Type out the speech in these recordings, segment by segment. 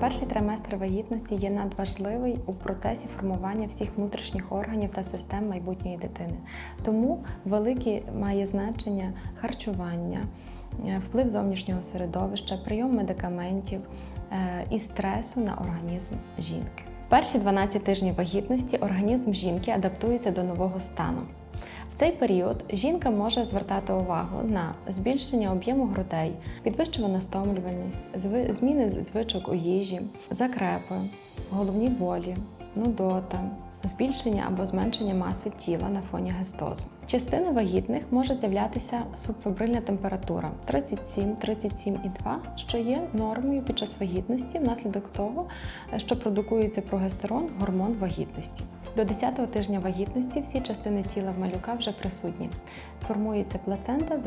Перший триместр вагітності є надважливий у процесі формування всіх внутрішніх органів та систем майбутньої дитини. Тому велике має значення харчування, е, вплив зовнішнього середовища, прийом медикаментів е, і стресу на організм жінки. Перші 12 тижнів вагітності організм жінки адаптується до нового стану. В цей період жінка може звертати увагу на збільшення об'єму грудей, підвищувану стомлюваність, зміни звичок у їжі, закрепи, головні болі, нудота, збільшення або зменшення маси тіла на фоні гестозу. Частина вагітних може з'являтися субфебрильна температура 37-37,2, що є нормою під час вагітності внаслідок того, що продукується прогестерон, гормон вагітності. До 10-го тижня вагітності всі частини тіла в малюка вже присутні. Формується плацента,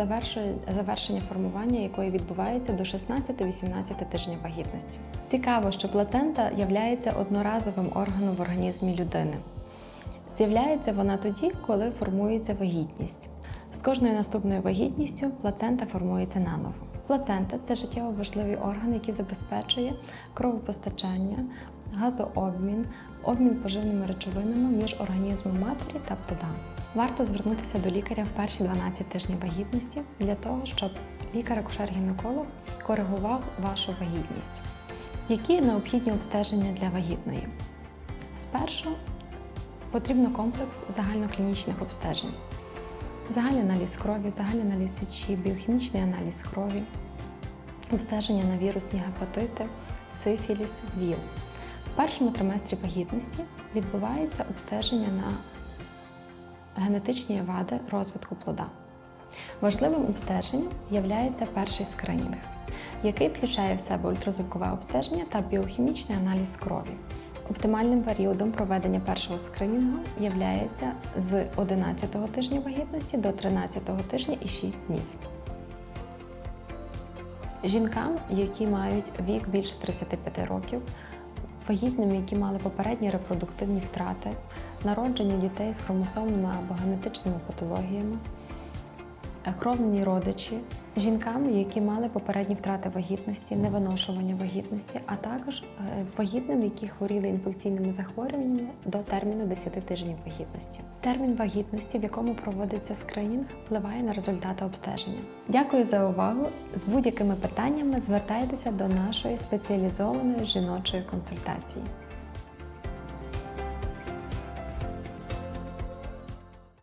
завершення формування якої відбувається до 16-18 тижнів вагітності. Цікаво, що плацента є одноразовим органом в організмі людини. З'являється вона тоді, коли формується вагітність. З кожною наступною вагітністю плацента формується наново. Плацента це життєво важливий орган, який забезпечує кровопостачання, газообмін, обмін поживними речовинами між організмом матері та плода. Варто звернутися до лікаря в перші 12 тижнів вагітності для того, щоб лікар-акушер-гінеколог коригував вашу вагітність. Які необхідні обстеження для вагітної? Спершу потрібно комплекс загальноклінічних обстежень. Загальний аналіз крові, загальний аналіз сечі, біохімічний аналіз крові, обстеження на вірусні гепатити, сифіліс, ВІЛ. В першому триместрі вагітності відбувається обстеження на генетичні вади розвитку плода. Важливим обстеженням є перший скринінг, який включає в себе ультразвукове обстеження та біохімічний аналіз крові. Оптимальним періодом проведення першого скринінгу є з 11-го тижня вагітності до 13-го тижня і 6 днів. Жінкам, які мають вік більше 35 років, вагітним, які мали попередні репродуктивні втрати, народження дітей з хромосомними або генетичними патологіями, кровні родичі, жінкам, які мали попередні втрати вагітності, невиношування вагітності, а також е, вагітним, які хворіли інфекційними захворюваннями до терміну 10 тижнів вагітності. Термін вагітності, в якому проводиться скринінг, впливає на результати обстеження. Дякую за увагу. З будь-якими питаннями звертайтеся до нашої спеціалізованої жіночої консультації.